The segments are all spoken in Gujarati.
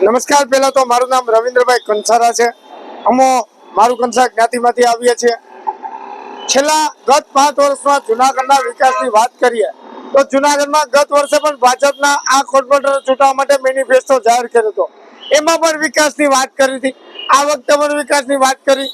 નમસ્કાર. પહેલા તો મારું નામ રવિન્દ્રભાઈ કંસારા છે. અમો મારું કંસાર જ્ઞાતિમાંથી આવીએ છીએ. છેલ્લા ગત પાંચ વર્ષમાં જુનાગઢના વિકાસની વાત કરીએ, તો જુનાગઢમાં ગત વર્ષે પણ ભાજપના આ કોર્પોરેટર ચૂંટવા માટે મેનિફેસ્ટો જાહેર કર્યો હતો. એમાં પણ વિકાસની વાત કરી હતી. આ વખતે પણ વિકાસની વાત કરી.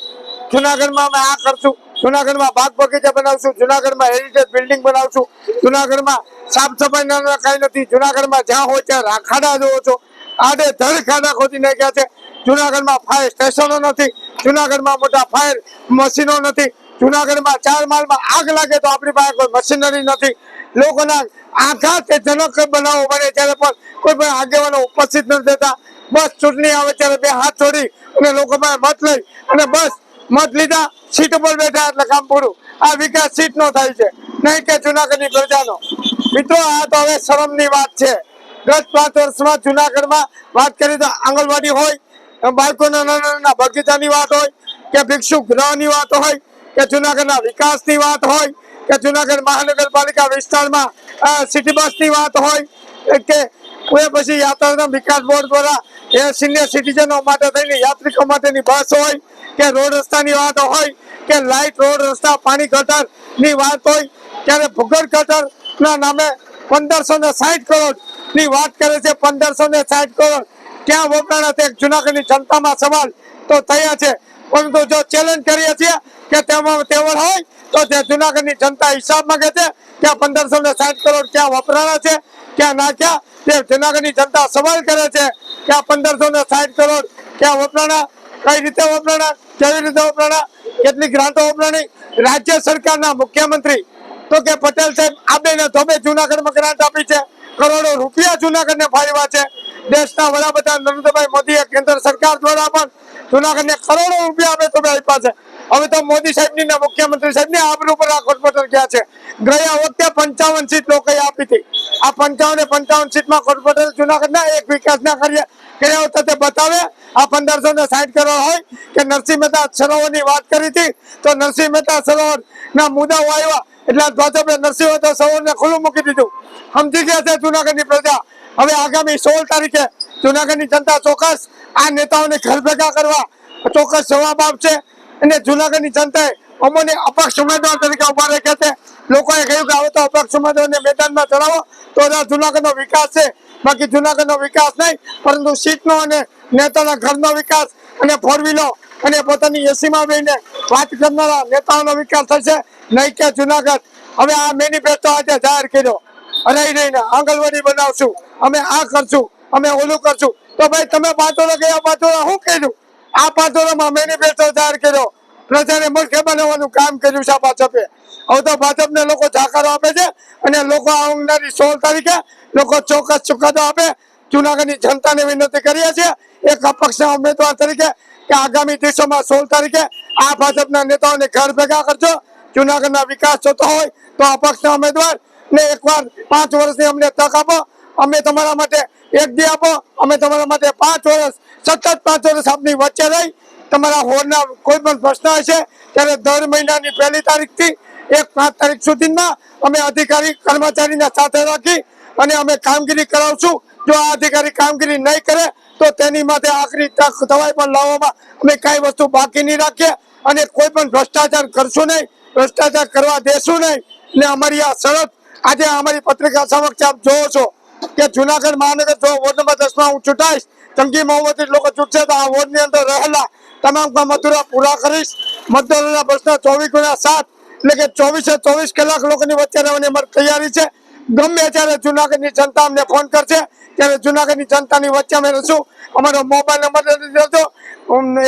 જુનાગઢમાં અમે આ કરશું. જુનાગઢમાં બાગ બગીચા બનાવશું. જુનાગઢમાં હેરિટેજ બિલ્ડિંગ બનાવશું. જુનાગઢમાં સાફ સફાઈ કાંઈ નથી. જુનાગઢમાં જ્યાં હોય ત્યાં રાખાડા જોવો છો. આડે ધડ ખાડા ખોદી નાખ્યા છે. જુનાગઢમાં ફાયર સ્ટેશનો નથી. જુનાગઢમાં મોટા ફાયર મશીનો નથી. જુનાગઢમાં ચાર માલમાં આગ લાગે તો આપણી પાસે કોઈ મશીનરી નથી. લોકોના આઘાત તે જનક બનાવવો પડે ત્યારે પણ કોઈ પણ આગેવાનો ઉપસ્થિત નથી થતા બસ ચૂંટણી આવે ત્યારે બે હાથ છોડી અને લોકો મત લઈ અને બસ મત લીધા. સીટ પર બેઠા એટલે કામ પૂરું. આ વિકાસ સીટ નો થાય છે. નહીં કે જુનાગઢની પ્રજાનો. મિત્રો, આ તો હવે શરમની વાત છે. ગત પાંચ વર્ષમાં જુનાગઢમાં વાત કરીએ તો આંગણવાડી હોય બાળકોના નાના નાના બગીચાની વાત હોય, કે ભિક્ષુ ગૃહની વાત હોય, કે જુનાગઢના વિકાસની વાત હોય, કે જુનાગઢ મહાનગરપાલિકા વિસ્તારમાં સિટી બસની વાત હોય કે કોઈ પછી યાત્રાના વિકાસ બોર્ડ દ્વારા એ સિનિયર સિટીઝનો માટે થઈને યાત્રિકો માટેની બસ હોય, કે રોડ રસ્તાની વાત હોય, કે લાઇટ રોડ રસ્તા, પાણી ગટરની વાત હોય, ત્યારે ભૂગર ગટરના નામે પંદરસો ને સાઠ કરોડ ની વાત કરે છે પંદરસો ને સાઠ કરોડ. ક્યાં વપરાણા તે જુનાગઢની જનતામાં સવાલ તો થયા છે. પરંતુ જો ચેલેન્જ કરીએ છીએ કે તેમાં તેવડ હોય તો તે જુનાગઢની જનતા હિસાબ માંગે છે કે પંદરસો ને સાઠ કરોડ ક્યાં વપરાણા છે, ક્યાં નાખ્યા તે જુનાગઢની જનતા સવાલ કરે છે કે આ પંદરસો ને સાઠ કરોડ ક્યાં વપરાણા, કઈ રીતે વપરાણા, કેવી રીતે વપરાણા, કેટલી ગ્રાન્ટો વપરાણી? રાજ્ય સરકારના મુખ્યમંત્રી તો કે પટેલ સાહેબ આબેને ધોબે જુનાગઢમાં ગ્રાન્ટ આપી છે. કરોડો રૂપિયા જુનાગઢને ફાળવ્યા છે. દેશના વડાપ્રધાન નરેન્દ્રભાઈ મોદીએ કેન્દ્ર સરકાર દ્વારા પણ જુનાગઢને કરોડો રૂપિયા આપે તો આપ્યા છે. હવે તો મોદી સાહેબની ને મુખ્યમંત્રી સાહેબની આબરૂ પર આ કોર્પોરેટર ગયા છે. ગયા વખતે પંચાવન સીટ લોકોએ આપી હતી. આ પંચાવન ને પંચાવન સીટમાં કોર્પોરેટર જુનાગઢના એક વિકાસના કાર્ય કર્યા તે બતાવે, આ પંદરસો ને સાઠ કરોડ હોય કે નરસિંહ મહેતા સરોવરની વાત કરી હતી, તો નરસિંહ મહેતા સરોવર ના મુદ્દાઓ આવ્યા. એટલે ભાજપે નરસિંહ સરોવરને ખુલ્લું મૂકી દીધું. સમજી ગયા છે જુનાગઢની પ્રજા. હવે આગામી સોળ તારીખે જુનાગઢની જનતા ચોક્કસ આ નેતાઓને ઘર ભેગા કરવા ચોક્કસ જવાબ આપશે. અને જુનાગઢની જનતાએ અમોને અપક્ષ ઉમેદવાર તરીકે ઊભા રાખ્યા છે. લોકોએ કહ્યું કે હવે તો અપક્ષ ઉમેદવારને મેદાનમાં ચડાવો. તો જુનાગઢનો વિકાસ છે. બાકી જુનાગઢનો વિકાસ નહીં, પરંતુ સીટનો અને નેતાના ઘરનો વિકાસ અને ફોર વ્હીલો અને પોતાની એસીમાં બેહીને વાત કરનારા નેતાઓનો વિકાસ થશે નહીં કે જુનાગઢ. હવે આ મેનિફેસ્ટો આજે જાહેર કર્યો. રહી રહીને આંગણવાડી બનાવશું. અમે આ કરશું, અમે ઓલું કરશું. તો ભાઈ, તમે પાંચોળા ગયા પાંચોળા શું કર્યું? આ પાંચોળામાં મેનિફેસ્ટો જાહેર કર્યો. પ્રજાને મૂર્ખે બનાવવાનું કામ કર્યું છે આ ભાજપે. હવે તો ભાજપને લોકો જાકારો આપે છે અને લોકો આવનારી સોળ તારીખે લોકો ચોક્કસ ચુકાદો આપે. જુનાગઢની જનતાને વિનંતી કરીએ છીએ, એક અપક્ષના ઉમેદવાર તરીકે કે આગામી દિવસોમાં સોળ તારીખે આ ભાજપના નેતાઓને ઘર ભેગા કરજો. જુનાગઢના વિકાસ થતો હોય તો અપક્ષના ઉમેદવાર ને એકવાર પાંચ વર્ષની અમને તક આપો. અમે તમારા માટે એક દી આપો. અમે તમારા માટે પાંચ વર્ષ, સતત પાંચ વર્ષ આપની વચ્ચે રહી. તમારા હોરના કોઈ પણ પ્રશ્ન હશે, ત્યારે દર મહિનાની પહેલી તારીખથી એક પાંચ તારીખ સુધીમાં અમે અધિકારી કર્મચારીને સાથે રાખી અને અમે કામગીરી કરાવશું. જો આ અધિકારી કામગીરી નહીં કરે, તો તેની માટે આખરી તક દવાઈ પણ લાવવામાં અમે કાંઈ વસ્તુ બાકી નહીં રાખીએ અને કોઈ પણ ભ્રષ્ટાચાર કરશું નહીં, ભ્રષ્ટાચાર કરવા દેશું નહીં. ને અમારી આ શરત, આજે અમારી પત્રિકા સમક્ષ આપ જોવો છો કે જુનાગઢ મહાનગર જો વોર્ડ નંબર દસમાં હું ચૂંટાઈશ, જંગી બહુમતી લોકો ચૂંટશે તો આ વોર્ડની અંદર રહેલા તમામ મધુરા પૂરા કરીશ. મતદારોના પ્રશ્ન ચોવીસ ગુણ્યા સાત, એટલે કે ચોવીસે ચોવીસ કલાક લોકોની વચ્ચે રહેવાની અમારી તૈયારી છે. ગમે ત્યારે જુનાગઢની જનતા અમને ફોન કરશે, ત્યારે જુનાગઢની જનતાની વચ્ચે અમે રહીશું. અમારો મોબાઈલ નંબર દેજો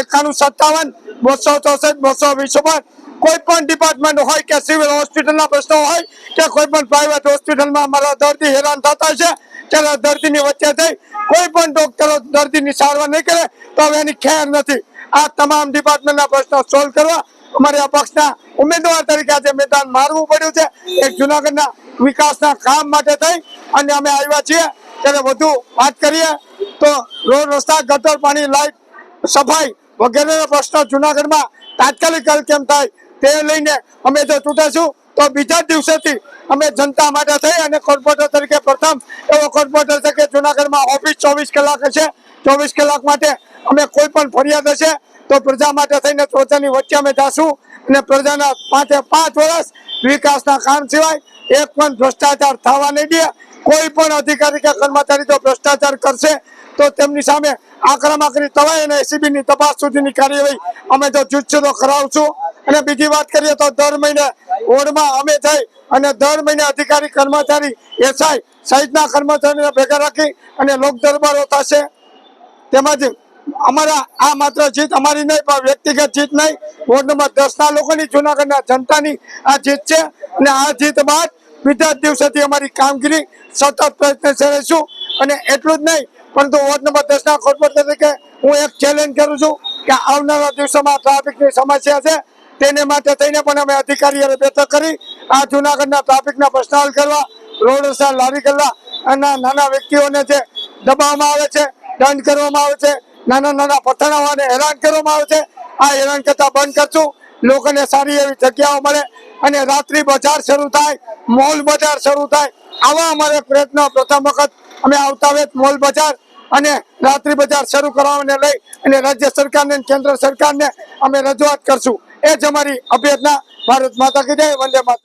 એકાણું સત્તાવન, બસો ચોસઠ, બસો વીસ ઉપર કોઈ પણ ડિપાર્ટમેન્ટ હોય કે સિવિલ હોસ્પિટલના પ્રશ્નો હોય કે કોઈ પણ પ્રાઇવેટ હોસ્પિટલમાં અમારા દર્દી હેરાન થતા છે, ત્યારે દર્દીની વચ્ચે થઈ કોઈ પણ ડોક્ટરો દર્દીની સારવાર નહીં કરે, તો હવે એની ખેર નથી. આ તમામ ડિપાર્ટમેન્ટના પ્રશ્નો સોલ્વ કરવા અમારે આ પક્ષના ઉમેદવાર તરીકે આજે મેદાન મારવું પડ્યું છે. એક જુનાગઢના વિકાસના કામ માટે થઈ અને અમે આવ્યા છીએ. ત્યારે વધુ વાત કરીએ તો રોડ, રસ્તા, ગટર, પાણી લાઇટ સફાઈ વગેરેના પ્રશ્નો જુનાગઢમાં તાત્કાલિક કેમ થાય તે લઈને અમે જો ચૂંટાશું તો બીજા દિવસેથી અમે જનતા માટે થઈ અને કોર્પોરેટર તરીકે પ્રથમ એવો કોર્પોરેટર છે કે જુનાગઢમાં ઓફિસ ચોવીસ કલાક હશે. ચોવીસ કલાક માટે અમે કોઈ પણ ફરિયાદ હશે તો પ્રજા માટે થઈને ત્વચાની વચ્ચે અમે જાશું અને પ્રજાના પાંચે પાંચ વર્ષ વિકાસના કામ સિવાય એક પણ ભ્રષ્ટાચાર થવા નહીં દે. કોઈ પણ અધિકારી કે કર્મચારી જો ભ્રષ્ટાચાર કરશે, તો તેમની સામે આક્રમકની તવાઈ અને એસીબી ની તપાસ સુધીની કાર્યવાહી અમે તો જુજ્જતો કરાવશું. અને બીજી વાત કરીએ તો દર મહિને વોર્ડમાં અમે જઈ અને દર મહિને અધિકારી, કર્મચારી, એસઆઈ સહિતના કર્મચારીને ભેગા રાખી અને લોક દરબારો થશે. તેમજ અમારા આ માત્ર જીત અમારી નહીં, પણ વ્યક્તિગત જીત નહીં. વોર્ડ નંબર દસ લોકોની, જુનાગઢના જનતાની આ જીત છે. અને આ જીત બાદ બીજા જ દિવસેથી અમારી કામગીરી સતત પ્રયત્નશીલ રહીશું. અને એટલું જ નહીં, પરંતુ વોર્ડ નંબર દસના કોર્પોરેટર તરીકે હું એક ચેલેન્જ કરું છું કે આવનારા દિવસોમાં ટ્રાફિકની સમસ્યા છે, તેને માટે થઈને પણ અમે અધિકારીઓને બેઠક કરી, આ જુનાગઢના ટ્રાફિકના પ્રશ્ન હલ કરવા, રોડ રસ્તા લારી ગલ્લા અને નાના વ્યક્તિઓને જે દબાવવામાં આવે છે, દંડ કરવામાં આવે છે, નાના નાના પઠાણાઓને હેરાન કરવામાં આવે છે, આ હેરાન કરતા બંધ કરશું. લોકોને સારી એવી જગ્યાઓ મળે અને રાત્રિ બજાર શરૂ થાય, મોલ બજાર શરૂ થાય. આવા અમારે પ્રયત્નો પ્રથમ વખત અમે આવતા વેત મોલ બજાર અને રાત્રિ બજાર શરૂ કરવાને લઈ અને રાજ્ય સરકારને કેન્દ્ર સરકારને અમે રજૂઆત કરશું. એ જ અમારી અભ્યર્થના. ભારત માતા કી જય, વંદે માતા